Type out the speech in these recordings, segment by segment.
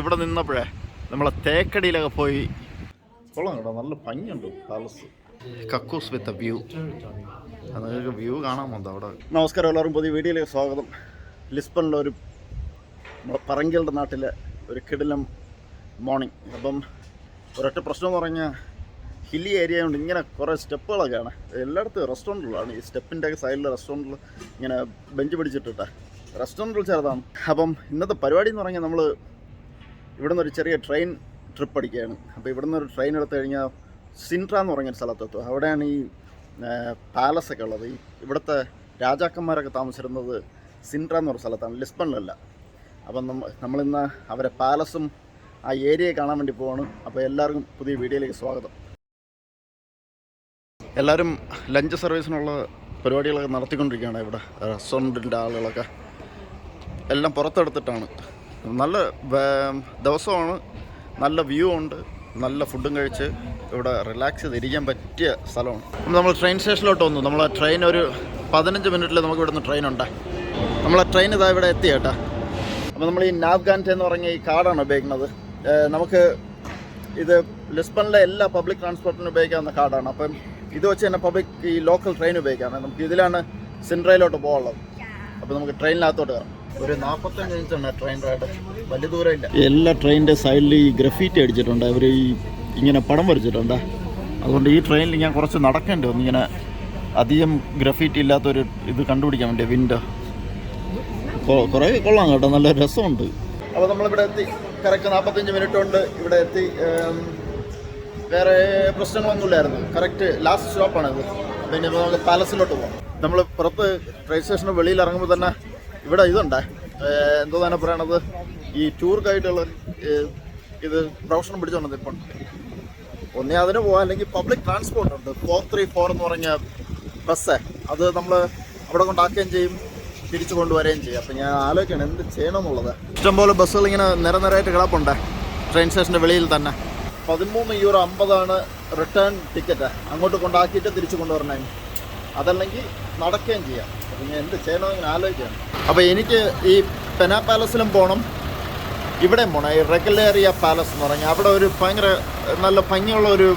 ഇവിടെ നിന്നപ്പോഴേ നമ്മളെ തേക്കടിയിലൊക്കെ പോയി. കൊള്ളാം കേട്ടോ നല്ല ഭംഗിയുണ്ട് പാലസ് കക്കൂസ് വിത്ത് വ്യൂ നിങ്ങൾക്ക് വ്യൂ കാണാൻ വന്നോ അവിടെ. നമസ്കാരം എല്ലാവരും പുതിയ വീഡിയോയിലേക്ക് സ്വാഗതം. ലിസ്ബണിലെ ഒരു നമ്മുടെ പറങ്കിളുടെ നാട്ടിലെ ഒരു കിടിലം മോർണിംഗ് അപ്പം ഒരൊറ്റ പ്രശ്നം എന്ന് പറഞ്ഞാൽ ഹില്ലി ഏരിയ കൊണ്ട് ഇങ്ങനെ കുറേ സ്റ്റെപ്പുകളൊക്കെയാണ് എല്ലായിടത്തും റെസ്റ്റോറന്റുകളാണ് ഈ സ്റ്റെപ്പിന്റെ ഒക്കെ സൈഡിൽ റെസ്റ്റോറന്റിൽ ഇങ്ങനെ ബെഞ്ച് പിടിച്ചിട്ടിട്ട്. റെസ്റ്റോറന്റുകൾ ചെറുതാണ്. അപ്പം ഇന്നത്തെ പരിപാടി എന്ന് പറഞ്ഞാൽ നമ്മൾ ഇവിടുന്ന് ഒരു ചെറിയ ട്രെയിൻ ട്രിപ്പ് അടിക്കുകയാണ്. അപ്പോൾ ഇവിടുന്ന് ഒരു ട്രെയിൻ എടുത്തു കഴിഞ്ഞാൽ സിൻട്ര എന്ന് പറഞ്ഞൊരു സ്ഥലത്തെത്തും. അവിടെയാണ് ഈ പാലസ് ഒക്കെ ഉള്ളത്. ഈ ഇവിടുത്തെ രാജാക്കന്മാരൊക്കെ താമസിച്ചിരുന്നത് സിൻട്ര എന്ന് പറഞ്ഞ സ്ഥലത്താണ്. ലിസ്ബണിലല്ല. അപ്പം നമ്മ നമ്മളിന്ന് അവരെ പാലസും ആ ഏരിയ കാണാൻ വേണ്ടി പോവാണ്. അപ്പോൾ എല്ലാവർക്കും പുതിയ വീഡിയോയിലേക്ക് സ്വാഗതം. എല്ലാവരും ലഞ്ച് സർവീസിനുള്ള പരിപാടികളൊക്കെ നടത്തിക്കൊണ്ടിരിക്കുകയാണ് ഇവിടെ. റെസ്റ്റോറന്റിന്റെ ആളുകളൊക്കെ എല്ലാം പുറത്തെടുത്തിട്ടാണ്. നല്ല ദിവസമാണ്. നല്ല വ്യൂ ഉണ്ട്. നല്ല ഫുഡും കഴിച്ച് ഇവിടെ റിലാക്സ് ചെയ്തിരിക്കാൻ പറ്റിയ സ്ഥലമാണ്. അപ്പം നമ്മൾ ട്രെയിൻ സ്റ്റേഷനിലോട്ട് വന്നു. നമ്മളെ ട്രെയിൻ ഒരു പതിനഞ്ച് മിനിറ്റിൽ നമുക്ക് ഇവിടുന്ന് ട്രെയിൻ ഉണ്ട്. നമ്മളെ ട്രെയിൻ ഇതാ ഇവിടെ എത്തി കേട്ടാ. അപ്പോൾ നമ്മൾ ഈ നാവ്ഗാന്റ് എന്ന് പറഞ്ഞ ഈ കാർഡാണ് ഉപയോഗിക്കുന്നത്. നമുക്ക് ഇത് ലിസ്ബണിലെ എല്ലാ പബ്ലിക് ട്രാൻസ്പോർട്ടിനും ഉപയോഗിക്കാവുന്ന കാർഡാണ് അപ്പം ഇത് വെച്ച് തന്നെ പബ്ലിക് ഈ ലോക്കൽ ട്രെയിൻ ഉപയോഗിക്കാം. നമുക്ക് ഇതിലാണ് സിൻഡ്രയിലോട്ട് പോകാനുള്ളത്. അപ്പോൾ നമുക്ക് ട്രെയിനിനകത്തോട്ട് കയറാം. ഒരു നാൽപ്പത്തഞ്ച് ട്രെയിൻ റൈഡ് വലിയ ദൂരമില്ല. എല്ലാ ട്രെയിനിന്റെ സൈഡിൽ ഈ ഗ്രഫീറ്റ് അടിച്ചിട്ടുണ്ട്. അവർ ഈ ഇങ്ങനെ പടം വരച്ചിട്ടുണ്ട്. അതുകൊണ്ട് ഈ ട്രെയിനിൽ ഞാൻ കുറച്ച് നടക്കേണ്ടി വന്നു. ഇങ്ങനെ അധികം ഗ്രഫീറ്റ് ഇല്ലാത്തൊരു ഇത് കണ്ടുപിടിക്കാൻ വേണ്ടി വിൻഡോ കുറേ കൊള്ളാം കേട്ടോ. നല്ല രസമുണ്ട്. അപ്പോൾ നമ്മളിവിടെ എത്തി. കറക്റ്റ് നാൽപ്പത്തഞ്ച് മിനിറ്റ് കൊണ്ട് ഇവിടെ എത്തി വേറെ പ്രശ്നങ്ങളൊന്നുമില്ലായിരുന്നു. കറക്റ്റ് ലാസ്റ്റ് സ്റ്റോപ്പാണ് ഇത് പിന്നെ നമുക്ക് പാലസിലോട്ട് പോകാം നമ്മൾ പുറത്ത് ട്രെയിൻ സ്റ്റേഷന് വെളിയിൽ ഇറങ്ങുമ്പോൾ തന്നെ ഇവിടെ ഇതുണ്ട്. എന്തോ തന്നെ പറയണത്. ഈ ടൂർ ഗൈഡുകൾ ഇത് പ്രൊഫഷണം പിടിച്ചോണ്ടത് ഇപ്പം. ഒന്നേ അതിന് പോകാം അല്ലെങ്കിൽ പബ്ലിക് ട്രാൻസ്പോർട്ട് ഉണ്ട്. ഫോർ ത്രീ ഫോർ എന്ന് പറഞ്ഞ ബസ് അത് നമ്മൾ അവിടെ കൊണ്ടാക്കുകയും ചെയ്യും തിരിച്ചു കൊണ്ടുവരികയും ചെയ്യും. അപ്പം ഞാൻ ആലോചിക്കണം എന്ത് ചെയ്യണമെന്നുള്ളത്? ഇഷ്ടംപോലെ ബസ്സുകൾ ഇങ്ങനെ നിരനിരയായിട്ട് കിടപ്പുണ്ട്. ട്രെയിൻ സ്റ്റേഷന്റെ വെളിയിൽ തന്നെ. പതിമൂന്ന് യൂറോ അമ്പതാണ് റിട്ടേൺ ടിക്കറ്റ് അങ്ങോട്ട് കൊണ്ടാക്കിയിട്ട് തിരിച്ചു കൊണ്ടുവരണേ അതല്ലെങ്കിൽ നടക്കുകയും ചെയ്യാം. അപ്പം ഞാൻ എന്ത് ചെയ്യണമെന്ന് ആലോചിക്കുകയാണ്. അപ്പോൾ എനിക്ക് ഈ പെന പാലസിലും പോകണം ഇവിടെ പോണം. ഈ റെഗുലേറിയ പാലസ് എന്ന് പറഞ്ഞാൽ അവിടെ ഒരു ഭയങ്കര നല്ല ഭംഗിയുള്ള ഒരു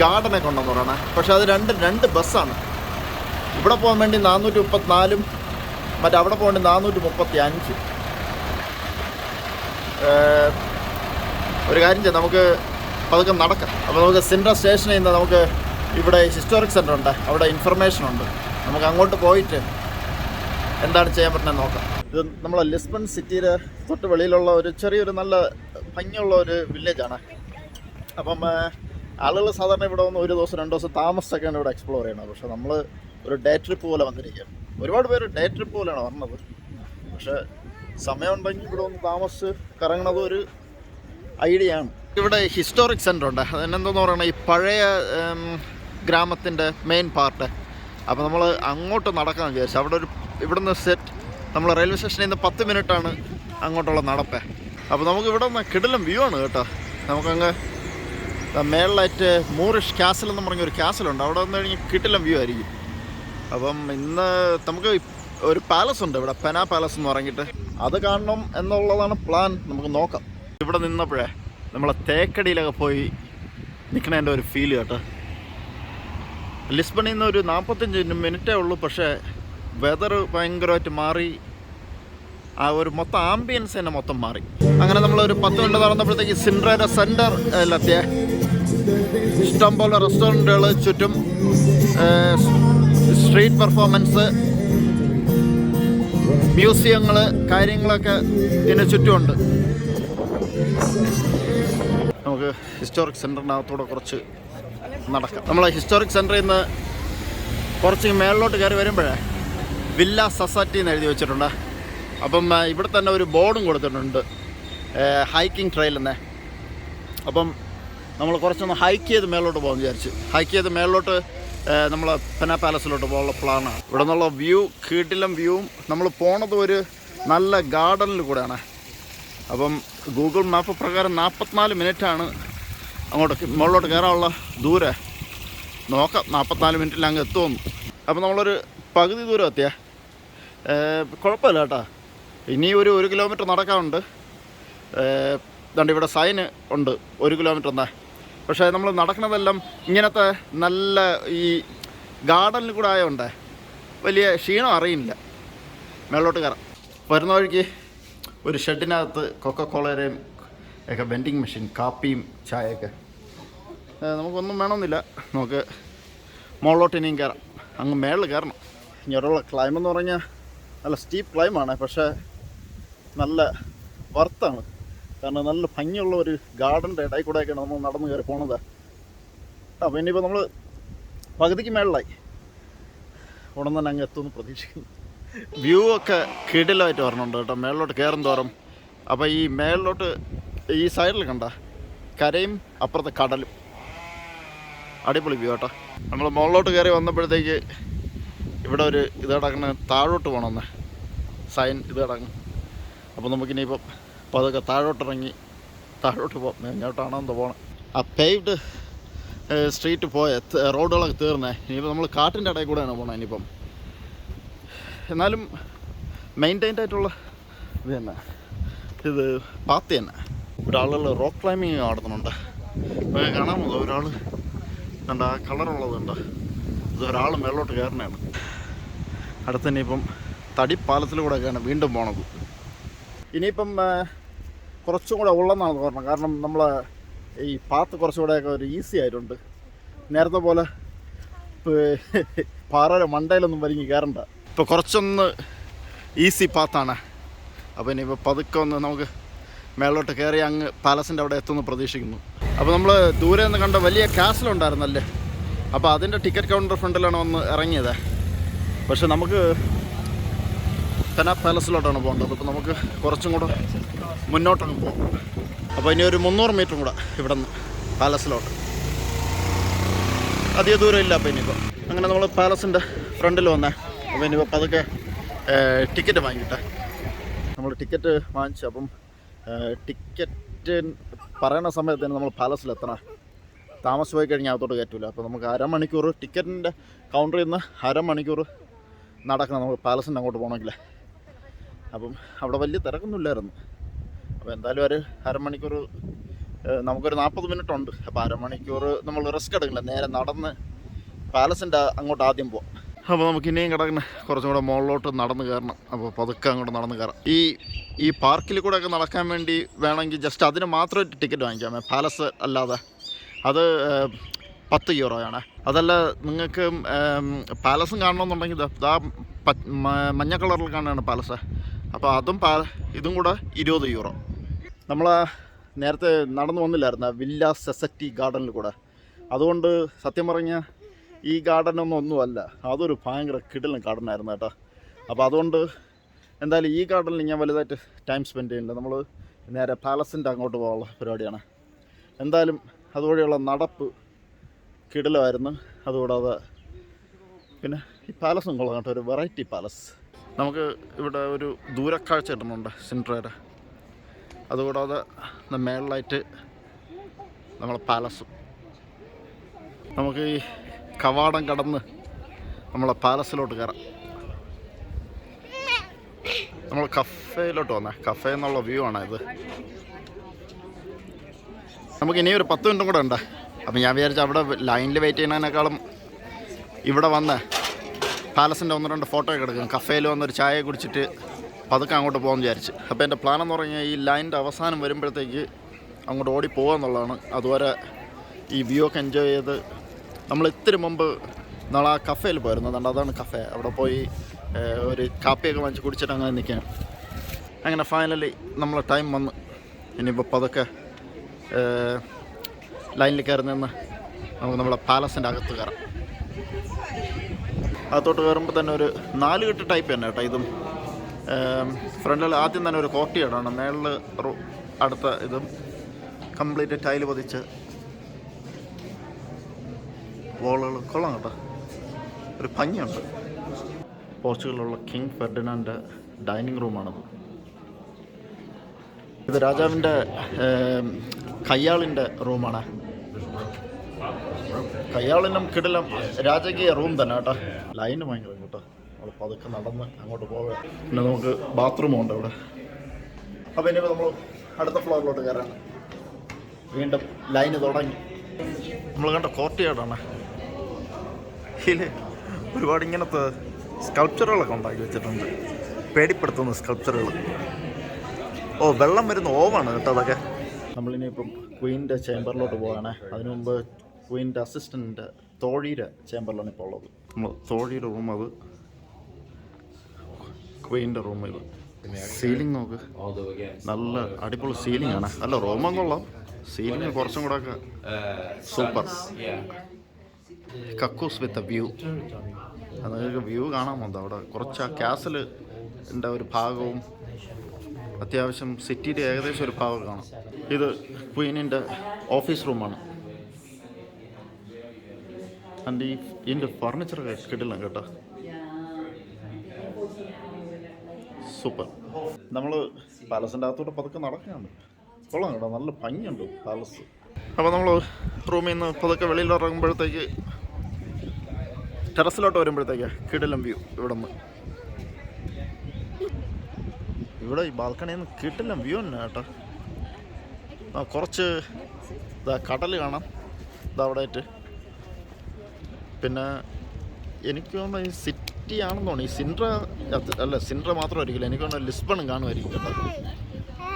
ഗാർഡനൊക്കെ ഉണ്ടെന്ന് പറയണേ. പക്ഷെ അത് രണ്ട് രണ്ട് ബസ്സാണ്. ഇവിടെ പോകാൻ വേണ്ടി നാനൂറ്റി മുപ്പത്തിനാലും മറ്റേ അവിടെ പോകാൻ നാനൂറ്റി മുപ്പത്തി അഞ്ച് ഒരു കാര്യം ചെയ്യാം. നമുക്ക് പതുക്കെ നടക്കാം. അപ്പോൾ നമുക്ക് സിൻഡ്ര സ്റ്റേഷനിൽ നിന്ന് നമുക്ക് ഇവിടെ ഹിസ്റ്റോറിക് സെന്റർ ഉണ്ട്. അവിടെ ഇൻഫർമേഷൻ ഉണ്ട്. നമുക്ക് അങ്ങോട്ട് പോയിട്ട് എന്താണ് ചെയ്യാൻ പറ്റുന്നത് നോക്കാം. ഇത് നമ്മളെ ലിസ്ബൺ സിറ്റിയുടെ തൊട്ട് വെളിയിലുള്ള ഒരു ചെറിയൊരു നല്ല ഭംഗിയുള്ള ഒരു വില്ലേജാണ് അപ്പം ആളുകൾ സാധാരണ ഇവിടെ വന്ന് ഒരു ദിവസം രണ്ട് ദിവസം താമസിച്ചൊക്കെയാണ് ഇവിടെ എക്സ്പ്ലോർ ചെയ്യണത് പക്ഷെ നമ്മൾ ഒരു ഡേ ട്രിപ്പ് പോലെ വന്നിരിക്കുകയാണ് ഒരുപാട് പേര് ഡേ ട്രിപ്പ് പോലെയാണ് വന്നത്. പക്ഷെ സമയമുണ്ടെങ്കിൽ ഇവിടെ ഒന്ന് താമസിച്ച് കറങ്ങണത് ഒരു ഐഡിയ ആണ്. ഇവിടെ ഹിസ്റ്റോറിക് സെന്റർ ഉണ്ട്. അതിനെന്തെന്ന് പറയുന്നത്? ഈ പഴയ ഗ്രാമത്തിന്റെ മെയിൻ പാർട്ട് അപ്പോൾ നമ്മൾ അങ്ങോട്ട് നടക്കാൻ വിചാരിച്ചു. അവിടെ ഒരു ഇവിടുന്ന് സെറ്റ് നമ്മൾ റെയിൽവേ സ്റ്റേഷനിൽ നിന്ന് പത്ത് മിനിറ്റാണ് അങ്ങോട്ടുള്ള നടപ്പേ. അപ്പോൾ നമുക്ക് ഇവിടെ നിന്ന് കിടലും വ്യൂ ആണ് കേട്ടോ. നമുക്കങ്ങ് മേളിലായിട്ട് മൂറിഷ് കാസിൽ എന്ന് പറഞ്ഞ ഒരു കാസിലുണ്ട് അവിടെ വന്നു കഴിഞ്ഞാൽ കിട്ടിലം വ്യൂ ആയിരിക്കും. അപ്പം ഇന്ന് നമുക്ക് ഒരു പാലസ് ഉണ്ട് ഇവിടെ. പെന പാലസ് എന്ന് പറഞ്ഞിട്ട്. അത് കാണണം എന്നുള്ളതാണ് പ്ലാൻ നമുക്ക് നോക്കാം. ഇവിടെ നിന്നപ്പോഴേ നമ്മളെ തേക്കടിയിലൊക്കെ പോയി നിൽക്കണതിന്റെ ഒരു ഫീൽ കേട്ടോ. ലിസ്ബണിൽ നിന്ന് ഒരു നാൽപ്പത്തഞ്ച് മിനിറ്റേ ഉള്ളൂ പക്ഷേ വെതർ ഭയങ്കരമായിട്ട് മാറി. ആ ഒരു മൊത്തം ആംബിയൻസ് തന്നെ മൊത്തം മാറി. അങ്ങനെ നമ്മൾ ഒരു പത്ത് മിനിറ്റ് നടന്നപ്പോഴത്തേക്ക് സിൻഡ്രയുടെ സെന്റർ എത്തിയ ഇഷ്ടംപോലെ റെസ്റ്റോറന്റുകൾ ചുറ്റും സ്ട്രീറ്റ് പെർഫോമൻസ് മ്യൂസിയങ്ങൾ കാര്യങ്ങളൊക്കെ ഇതിന് ചുറ്റുമുണ്ട്. നമുക്ക് ഹിസ്റ്റോറിക് സെന്ററിനകത്തൂടെ കുറച്ച് നടക്കാം. നമ്മൾ ഹിസ്റ്റോറിക് സെന്ററിൽ നിന്ന് കുറച്ച് മേളിലോട്ട് കയറി വരുമ്പോഴേ വില്ല സൊസൈറ്റി എന്ന് എഴുതി വെച്ചിട്ടുണ്ട്. അപ്പം ഇവിടെ തന്നെ ഒരു ബോർഡും കൊടുത്തിട്ടുണ്ട്. ഹൈക്കിംഗ് ട്രെയിൽ അപ്പം നമ്മൾ കുറച്ചൊന്ന് ഹൈക്ക് ചെയ്ത് മേളിലോട്ട് പോകാൻ വിചാരിച്ചു. ഹൈക്ക് ചെയ്ത് മേളിലോട്ട് നമ്മൾ പെന പാലസിലോട്ട് പോകാനുള്ള പ്ലാനാണ് ഇവിടെ നിന്നുള്ള വ്യൂ കീട്ടിലും വ്യൂവും നമ്മൾ പോണത് ഒരു നല്ല ഗാർഡനിൽ കൂടെയാണ്. അപ്പം ഗൂഗിൾ മാപ്പ് പ്രകാരം നാൽപ്പത്തിനാല് മിനിറ്റാണ് അങ്ങോട്ട് മുകളിലോട്ട് കയറാനുള്ള ദൂരെ നോക്കാം. നാൽപ്പത്തിനാല് മിനിറ്റിൽ അങ്ങ് എത്തുമെന്ന്. അപ്പോൾ നമ്മളൊരു പകുതി ദൂരം എത്തിയ. കുഴപ്പമില്ല കേട്ടോ. ഇനി ഒരു ഒരു കിലോമീറ്റർ നടക്കാനുണ്ട്. ഇവിടെ സൈന് ഉണ്ട്. ഒരു കിലോമീറ്റർ എന്നാ. പക്ഷേ നമ്മൾ നടക്കുന്നതെല്ലാം ഇങ്ങനത്തെ നല്ല ഈ ഗാർഡനിൽ കൂടെ ആയതുകൊണ്ട് വലിയ ക്ഷീണം അറിയില്ല. മേളോട്ട് കയറാം. വരുന്ന വഴിക്ക് ഒരു ഷെഡിനകത്ത് കൊക്കക്കോളയുടെയും ഒക്കെ വെൻഡിങ് മെഷീൻ കാപ്പിയും ചായയൊക്കെ. നമുക്കൊന്നും വേണമെന്നില്ല. നമുക്ക് മുകളിലോട്ട് ഇനിയും കയറാം അങ്ങ് മേളിൽ കയറണം ഇനി ക്ലൈം എന്ന് പറഞ്ഞാൽ നല്ല സ്റ്റീപ്പ് ക്ലൈമാണ് പക്ഷേ നല്ല വർത്താണ്. കാരണം നല്ല ഭംഗിയുള്ള ഒരു ഗാർഡന്റെ ഇടയിൽ കൂടെയൊക്കെയാണ് നമ്മൾ നടന്നു കയറി പോണത്. അപ്പോൾ ഇനിയിപ്പോൾ നമ്മൾ പകുതിക്ക് മേളിലായി. ഉടൻ തന്നെ അങ്ങ് എത്തുമെന്ന് പ്രതീക്ഷിക്കുന്നു. വ്യൂ ഒക്കെ കിടിലായിട്ട് വരണുണ്ട് കേട്ടോ മേളിലോട്ട് കയറും തോറും. അപ്പോൾ ഈ മേളിലോട്ട് ഈ സൈഡിൽ കണ്ട കരയും അപ്പുറത്തെ കടലും. അടിപൊളി വ്യൂ കേട്ടോ നമ്മൾ മുകളിലോട്ട് കയറി വന്നപ്പോഴത്തേക്ക് ഇവിടെ ഒരു ഇത് കിടക്കുന്ന താഴോട്ട് പോകണമെന്ന് സൈൻ ഇത് കിടക്കണം. അപ്പോൾ നമുക്കിനിയിപ്പം പതുക്കെ അതൊക്കെ താഴോട്ട് ഇറങ്ങി പോകാം മേഞ്ഞോട്ടാണോ എന്തോ പോകണം ആ പേവ്ഡ് സ്ട്രീറ്റ് പോയ റോഡുകളൊക്കെ തീർന്നേ. ഇനിയിപ്പോൾ നമ്മൾ കാട്ടിന്റെ ഇടയിൽ കൂടെയാണ് പോകണം ഇനിയിപ്പം. എന്നാലും മെയിന്റൈൻഡ് ആയിട്ടുള്ള ഇത് തന്നെ. ഇത് പാത്തി തന്നെ. ആളുകൾ റോക്ക് ക്ലൈമ്പിങ് നടത്തുന്നുണ്ട്. അപ്പോൾ കാണാമോ ഒരാൾ കണ്ട ആ കളറുള്ളതുണ്ട് ഇത് ഒരാൾ മേളിലോട്ട് കയറണതാണ് അടുത്ത് ഇനിയിപ്പം തടിപ്പാലത്തിലൂടെയൊക്കെയാണ് വീണ്ടും പോണത്. ഇനിയിപ്പം കുറച്ചും കൂടെ ഉള്ളതെന്നാണ് തോന്നണം കാരണം നമ്മൾ ഈ പാത്ത് കുറച്ചുകൂടെയൊക്കെ ഒരു ഈസി ആയിട്ടുണ്ട്. നേരത്തെ പോലെ പാറയുടെ മണ്ടയിലൊന്നും വലിഞ്ഞ് കയറണ്ട. ഇപ്പോൾ കുറച്ചൊന്ന് ഈസി പാത്താണ് അപ്പോൾ ഇനിയിപ്പോൾ പതുക്കെ ഒന്ന് നമുക്ക് മേളോട്ട് കയറി അങ്ങ് പാലസിന്റെ അവിടെ എത്തുമെന്ന് പ്രതീക്ഷിക്കുന്നു. അപ്പോൾ നമ്മൾ ദൂരെ നിന്ന് കണ്ട വലിയ കാസിലുണ്ടായിരുന്നല്ലേ അപ്പോൾ അതിന്റെ ടിക്കറ്റ് കൗണ്ടർ ഫ്രണ്ടിലാണ് വന്ന് ഇറങ്ങിയത്. പക്ഷെ നമുക്ക് കന പാലസിലോട്ടാണ് പോകേണ്ടത്. അപ്പോൾ നമുക്ക് കുറച്ചും കൂടെ മുന്നോട്ടങ്ങ് പോകാം. അപ്പോൾ ഇനി ഒരു മുന്നൂറ് മീറ്ററും കൂടെ ഇവിടെ നിന്ന് പാലസിലോട്ട് അധിക ദൂരം ഇല്ല അപ്പോൾ ഇനിയിപ്പോൾ അങ്ങനെ നമ്മൾ പാലസിന്റെ ഫ്രണ്ടിൽ വന്നേ. അപ്പോൾ ഇനിയിപ്പോൾ പതുക്കെ ടിക്കറ്റ് വാങ്ങിയിട്ടെ നമ്മൾ ടിക്കറ്റ് വാങ്ങിച്ചു. അപ്പം ടിക്കറ്റ് പറയണ സമയത്ത് തന്നെ നമ്മൾ പാലസിലെത്തണം. പോയി കഴിഞ്ഞാൽ അകത്തോട്ട് കയറ്റില്ല അപ്പോൾ നമുക്ക് അരമണിക്കൂർ ടിക്കറ്റിന്റെ കൗണ്ടറിൽ നിന്ന് അരമണിക്കൂർ നടക്കണം. നമുക്ക് പാലസിന്റെ അങ്ങോട്ട് പോകണമെങ്കിൽ അപ്പം അവിടെ വലിയ തിരക്കൊന്നുമില്ലായിരുന്നു. അപ്പോൾ എന്തായാലും ഒരു അരമണിക്കൂർ നമുക്കൊരു നാൽപ്പത് മിനിറ്റ് ഉണ്ട് അപ്പോൾ അരമണിക്കൂർ നമ്മൾ റിസ്ക് എടുക്കില്ല. നേരെ നടന്ന് പാലസിന്റെ അങ്ങോട്ട് ആദ്യം പോവാം. അപ്പോൾ നമുക്ക് ഇനിയും കിടക്കുന്ന കുറച്ചും കൂടെ മുകളിലോട്ട് നടന്ന് കയറണം. അപ്പോൾ പതുക്കെ അങ്ങോട്ട് നടന്ന് കയറാം. ഈ ഈ പാർക്കിൽ കൂടെ ഒക്കെ നടക്കാൻ വേണ്ടി വേണമെങ്കിൽ ജസ്റ്റ് അതിന് മാത്രം ടിക്കറ്റ് വാങ്ങിക്കാം. പാലസ് അല്ലാതെ. അത് പത്ത് യൂറോയാണ് അതല്ല നിങ്ങൾക്ക് പാലസും കാണണമെന്നുണ്ടെങ്കിൽ മ- മഞ്ഞ കളറിൽ കാണുകയാണ് പാലസ് അപ്പോൾ അതും പാ ഇതും കൂടെ ഇരുപത് യൂറോ നമ്മൾ നേരത്തെ നടന്നു വന്നില്ലായിരുന്നു. വില്ല സെസറ്റി ഗാർഡനിൽ കൂടെ. അതുകൊണ്ട് സത്യം പറഞ്ഞാൽ ഈ ഗാർഡനൊന്നും ഒന്നുമല്ല. അതൊരു ഭയങ്കര കിടലൻ ഗാർഡനായിരുന്നു കേട്ടോ. അപ്പോൾ അതുകൊണ്ട് എന്തായാലും ഈ ഗാർഡനിൽ ഞാൻ വലുതായിട്ട് ടൈം സ്പെൻഡ് ചെയ്യുന്നില്ല. നമ്മൾ നേരെ പാലസിന്റെ അങ്ങോട്ട് പോകാനുള്ള പരിപാടിയാണ്. എന്തായാലും അതുവഴിയുള്ള നടപ്പ് കിടലമായിരുന്നു. അതുകൂടാതെ പിന്നെ ഈ പാലസും കൊള്ളാം കേട്ടോ. ഒരു വെറൈറ്റി പാലസ് നമുക്ക് ഇവിടെ ഒരു ദൂരക്കാഴ്ച കിട്ടുന്നുണ്ട് സിൻട്രയുടെ അതുകൂടാതെ മേളിലായിട്ട് നമ്മളെ പാലസും നമുക്ക് ഈ കവാടം കടന്ന് നമ്മളെ പാലസിലോട്ട് കയറാം. നമ്മൾ കഫേയിലോട്ട് വന്നേ. കഫേ എന്നുള്ള വ്യൂ ആണ് ഇത്. നമുക്ക് ഇനി ഒരു പത്ത് മിനിറ്റും കൂടെ ഉണ്ട്. അപ്പം ഞാൻ വിചാരിച്ചു അവിടെ ലൈനിൽ വെയിറ്റ് ചെയ്യുന്നതിനേക്കാളും ഇവിടെ വന്ന് പാലസിന്റെ ഒന്ന് രണ്ട് ഫോട്ടോ ഒക്കെ എടുക്കും. കഫേയിൽ വന്നൊരു ചായ കുടിച്ചിട്ട് പതുക്കെ അങ്ങോട്ട് പോകാമെന്ന് വിചാരിച്ച്. അപ്പോൾ എന്റെ പ്ലാൻ എന്ന് പറഞ്ഞാൽ ഈ ലൈനിന്റെ അവസാനം വരുമ്പോഴത്തേക്ക് അങ്ങോട്ട് ഓടി പോകുക എന്നുള്ളതാണ് അതുവരെ ഈ വ്യൂ ഒക്കെ എൻജോയ് ചെയ്ത് നമ്മൾ ഇത്തിരി മുമ്പ് നമ്മൾ ആ കഫേയിൽ പോയിരുന്നു. അതുകൊണ്ട് അതാണ് കഫേ. അവിടെ പോയി ഒരു കാപ്പിയൊക്കെ വാങ്ങിച്ച് കുടിച്ചിട്ട് അങ്ങനെ നിൽക്കുകയാണ്. അങ്ങനെ ഫൈനലി നമ്മൾ ടൈം വന്ന്. ഇനിയിപ്പോൾ പതുക്കെ ലൈനിൽ കയറി നിന്ന് നമുക്ക് നമ്മളെ പാലസിന്റെ അകത്ത് കയറാം. അകത്തോട്ട് കയറുമ്പോൾ തന്നെ ഒരു നാല് കെട്ട് ടൈപ്പ് തന്നെ കേട്ടോ ഇതും. ഫ്രണ്ടിൽ ആദ്യം തന്നെ ഒരു കോർട്ടിയാടാണ് മേളിൽ അടുത്ത ഇതും. കംപ്ലീറ്റ് ടൈൽ പതിച്ച് വോളുകൾ കൊള്ളാം കേട്ടോ. ഒരു ഭംഗിയുണ്ട്. പോർച്ചുഗലിലുള്ള കിങ് ഫെർഡിനാന്റെ ഡൈനിങ് റൂമാണത്. ഇത് രാജാവിന്റെ കയ്യാളിന്റെ റൂമാണ്. കയ്യാളിനും കിടിലം രാജകീയ റൂം തന്നെ കേട്ടോ. ലൈന് ഭയങ്കര കേട്ടോ. നമ്മൾ പതുക്കെ നടന്ന് അങ്ങോട്ട് പോവുക. പിന്നെ നമുക്ക് ബാത്റൂമും ഉണ്ട് അവിടെ അപ്പോൾ ഇനി നമ്മൾ അടുത്ത ഫ്ലോറിലോട്ട് കയറാണ് വീണ്ടും ലൈന് തുടങ്ങി. നമ്മൾ കണ്ട കോർട്ടിയാടാണ് ഇതിൽ ഒരുപാട് ഇങ്ങനത്തെ സ്കൾപ്ചറുകളൊക്കെ ഉണ്ടാക്കി വെച്ചിട്ടുണ്ട്. പേടിപ്പെടുത്തുന്ന സ്കൾപ്ചറുകൾ ഓ വെള്ളം വരുന്ന ഓവാണ് കേട്ടോ അതൊക്കെ. നമ്മളിനിയിപ്പം ക്വീന്റെ ചേംബറിലോട്ട് പോവാണ്. അതിനു മുമ്പ് ക്വീന്റെ അസിസ്റ്റന്റിന്റെ തോഴിയുടെ ചേംബറിലാണ് ഇപ്പോൾ ഉള്ളത്. നമ്മൾ തോഴിയുടെ റൂം അത്. ക്വീന്റെ റൂം ഇത്. സീലിംഗ് നോക്ക്. നല്ല അടിപൊളി സീലിംഗ് ആണ്. അല്ല റോമം കൊള്ളാം. സീലിംഗ് കുറച്ചും കൂടെ ഒക്കെ സൂപ്പർ കക്കൂസ് വിത്ത് എ വ്യൂ അത് നിങ്ങൾക്ക് വ്യൂ കാണാൻ അവിടെ കുറച്ച് ആ ക്യാസലിന്റെ ഒരു ഭാഗവും അത്യാവശ്യം സിറ്റിയുടെ ഏകദേശം ഒരു ഭാഗം കാണാം. ഇത് ക്വീനിന്റെ ഓഫീസ് റൂമാണ് ആൻഡ് ഈ ഇതിന്റെ ഫർണിച്ചർ കിട്ടില്ല കേട്ടോ. സൂപ്പർ നമ്മൾ പാലസിന്റെ അകത്തോട്ട് പതുക്കെ നടക്കുകയാണ്. കൊള്ളാം കേട്ടോ. നല്ല ഭംഗിയുണ്ട് പാലസ് അപ്പോൾ നമ്മൾ റൂമിൽ നിന്ന് പതുക്കെ വെളിയിൽ ഇറങ്ങുമ്പോഴത്തേക്ക് ടെറസിലോട്ട് വരുമ്പോഴത്തേക്ക് കിടിലം വ്യൂ ഇവിടെ നിന്ന് ഇവിടെ ഈ ബാൽക്കണിയിൽ നിന്ന് കിട്ടില്ല വ്യൂ തന്നെ കേട്ടോ. ആ കുറച്ച് ഇതാ കടൽ കാണാം. ഇതാ അവിടെ ആയിട്ട് പിന്നെ എനിക്ക് തോന്നുന്നു ഈ സിറ്റി ആണെന്ന് തോന്നുന്നു. ഈ സിൻഡ്ര അല്ല സിൻഡ്ര മാത്രമായിരിക്കില്ല എനിക്ക് തോന്നുന്നു ലിസ്ബണും കാണുമായിരിക്കും കേട്ടോ.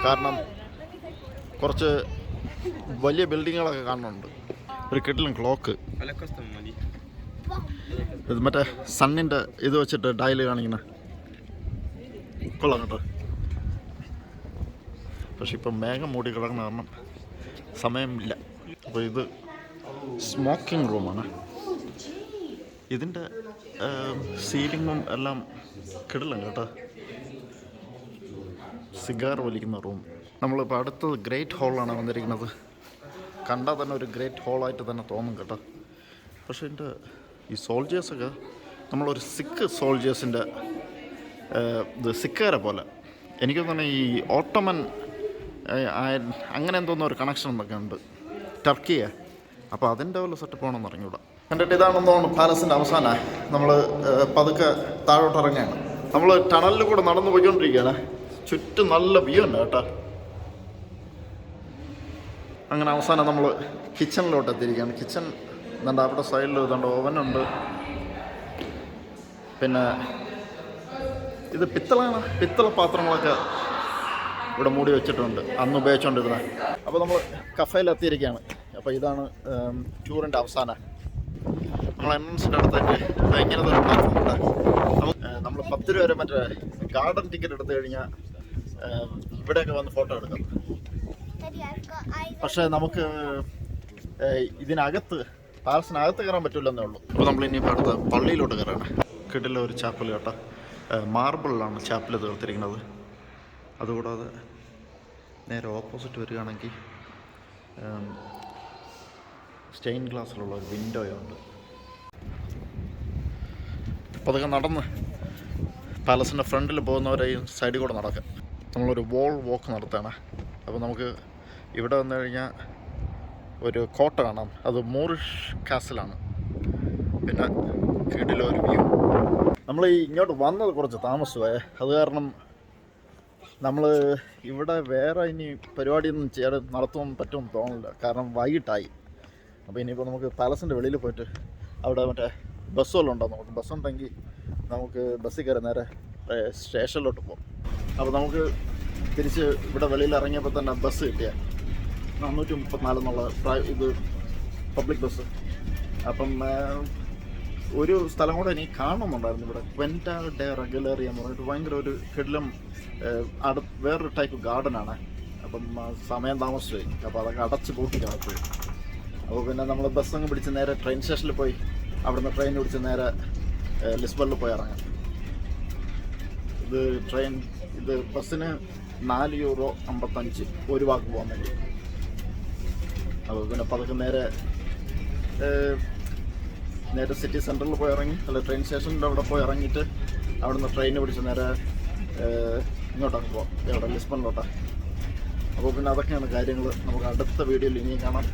കാരണം കുറച്ച് വലിയ ബിൽഡിങ്ങുകളൊക്കെ കാണുന്നുണ്ട്. ഒരു കിട്ടിലും ക്ലോക്ക് ഇത് മറ്റേ സണ്ണിന്റെ ഇത് വെച്ചിട്ട് ഡയൽ കാണിക്കുന്ന. കൊള്ളാം കേട്ടോ. പക്ഷെ ഇപ്പം മേഘം മൂടി കിടക്കുന്ന കാരണം സമയമില്ല. അപ്പോൾ ഇത് സ്മോക്കിംഗ് റൂമാണ് ഇതിന്റെ സീലിങ്ങും എല്ലാം കിടിലം കേട്ടോ. സിഗാർ വലിക്കുന്ന റൂം നമ്മളിപ്പോൾ അടുത്തത് ഗ്രേറ്റ് ഹോളാണ് വന്നിരിക്കുന്നത്. കണ്ടാൽ തന്നെ ഒരു ഗ്രേറ്റ് ഹോളായിട്ട് തന്നെ തോന്നും കേട്ടോ. പക്ഷേ എന്റെ ഈ സോൾജേഴ്സൊക്കെ നമ്മളൊരു സിക്ക് സോൾജേഴ്സിന്റെ ഇത് സിക്കുകാരെ പോലെ. എനിക്ക് തോന്നുന്നു ഈ ഓട്ടോമൻ അങ്ങനെ എന്തോന്നോ ഒരു കണക്ഷൻ എന്നൊക്കെ ഉണ്ട്. ടർക്കിയെ. അപ്പോൾ അതിന്റെ വല്ല സെറ്റപ്പ് ആണെന്ന് അറിഞ്ഞൂടാ. കണ്ടിട്ട് ഇതാണെന്ന് തോന്നുന്നു പാലസിന്റെ അവസാനം. നമ്മൾ പതുക്കെ താഴോട്ട് ഇറങ്ങുകയാണ്. നമ്മൾ ടണലിൽ കൂടെ നടന്നു പോയിക്കൊണ്ടിരിക്കുകയാണ്. ചുറ്റും നല്ല വ്യൂ ഉണ്ട് കേട്ടോ. അങ്ങനെ അവസാനം നമ്മൾ കിച്ചണിലോട്ട് എത്തിയിരിക്കുകയാണ്. കിച്ചൺ എന്താണ്ട് അവിടെ സൈഡിൽ ഇതുണ്ട് ഓവനുണ്ട് പിന്നെ ഇത് പിത്തളാണ്. പിത്തള പാത്രങ്ങളൊക്കെ ഇവിടെ മൂടി വെച്ചിട്ടുണ്ട് അന്ന് ഉപയോഗിച്ചുകൊണ്ടിരുന്നത് അപ്പോൾ നമ്മൾ കഫയിലെത്തിയിരിക്കുകയാണ് അപ്പോൾ ഇതാണ് ടൂറിന്റെ അവസാനം. നമ്മൾ എൻട്രൻസിന്റെ അടുത്തേക്ക് ഇങ്ങനത്തെ ഒരു നമ്മൾ പത്ത് രൂപ വരെ മറ്റേ ഗാർഡൻ ടിക്കറ്റ് എടുത്തു കഴിഞ്ഞാൽ ഇവിടെയൊക്കെ വന്ന് ഫോട്ടോ എടുക്കാം. പക്ഷേ നമുക്ക് ഇതിനകത്ത് പാലസിനകത്ത് കയറാൻ പറ്റില്ലെന്നേ ഉള്ളൂ. അപ്പോൾ നമ്മൾ ഇനി അടുത്ത പള്ളിയിലോട്ട് കയറാണ്. കിട്ടില്ല ഒരു ചാപ്പൽ കേട്ടോ. മാർബിളിലാണ് ചാപ്പൽ തീർത്തിരിക്കുന്നത്. അതുകൂടാതെ നേരെ ഓപ്പോസിറ്റ് വരികയാണെങ്കിൽ സ്റ്റെയിൻ ഗ്ലാസ്സിലുള്ള ഒരു വിൻഡോയുണ്ട് അപ്പോൾ അതൊക്കെ നടന്ന് പാലസിന്റെ ഫ്രണ്ടിൽ പോകുന്നവരെയും സൈഡിൽ കൂടെ നടക്കാം. നമ്മളൊരു വോൾ വോക്ക് നടത്തുകയാണ്. അപ്പോൾ നമുക്ക് ഇവിടെ വന്നു കഴിഞ്ഞാൽ ഒരു കോട്ട കാണാം. അത് മോറിഷ് കാസിലാണ്. പിന്നെ കീടിലൊരു വ്യൂ. നമ്മൾ ഇങ്ങോട്ട് വന്നത് കുറച്ച് താമസമായി അത് കാരണം നമ്മൾ ഇവിടെ വേറെ ഇനി പരിപാടിയൊന്നും ചെയ്യാൻ നടത്തുവാൻ പറ്റുമെന്ന് തോന്നില്ല കാരണം വൈകിട്ടായി. അപ്പോൾ ഇനിയിപ്പോൾ നമുക്ക് പാലസിന്റെ വെളിയിൽ പോയിട്ട് അവിടെ മറ്റേ ബസ്സുകളും ഉണ്ടാവും നമുക്ക്? ബസ് ഉണ്ടെങ്കിൽ നമുക്ക് ബസ്സിൽ കയറി നേരെ സ്റ്റേഷനിലോട്ട് പോകും അപ്പോൾ നമുക്ക് തിരിച്ച് ഇവിടെ വെളിയിൽ ഇറങ്ങിയപ്പോൾ തന്നെ ബസ് കിട്ടിയ. നാനൂറ്റി മുപ്പത്തിനാല് എന്നുള്ള ഇത് പബ്ലിക് ബസ് അപ്പം ഒരു സ്ഥലം കൂടെ എനിക്ക് കാണുന്നുണ്ടായിരുന്നു ഇവിടെ. ക്വന്റ ഡെ റെഗുലറി എന്ന് പറഞ്ഞിട്ട് ഭയങ്കര ഒരു കിടിലം അടു വേറൊരു ടൈപ്പ് ഗാർഡനാണ് അപ്പം സമയം താമസിച്ചു അപ്പോൾ അതൊക്കെ അടച്ച് പൂട്ടി കാണപ്പോയി അപ്പോൾ പിന്നെ നമ്മൾ ബസ് അങ്ങ് പിടിച്ച് നേരെ ട്രെയിൻ സ്റ്റേഷനിൽ പോയി. അവിടുന്ന് ട്രെയിൻ പിടിച്ച് നേരെ ലിസ്ബണിൽ പോയി ഇറങ്ങാം ഇത് ട്രെയിൻ ഇത് ബസ്സിന് നാല് യൂറോ അമ്പത്തഞ്ച്. ഒരു വാക്ക് പോകാൻ വേണ്ടി. അപ്പോൾ പിന്നെ പതുക്കെ നേരെ നേരെ സിറ്റി സെന്ററിൽ പോയി ഇറങ്ങി അല്ല ട്രെയിൻ സ്റ്റേഷനിൽ അവിടെ പോയി ഇറങ്ങിയിട്ട് അവിടെ നിന്ന് ട്രെയിൻ പിടിച്ച് നേരെ ഇങ്ങോട്ടൊക്കെ പോകാം എവിടെ? ലിസ്ബണിലോട്ടാണ് അപ്പോൾ പിന്നെ അതൊക്കെയാണ് കാര്യങ്ങൾ നമുക്ക് അടുത്ത വീഡിയോയിൽ ഇനിയും കാണാം.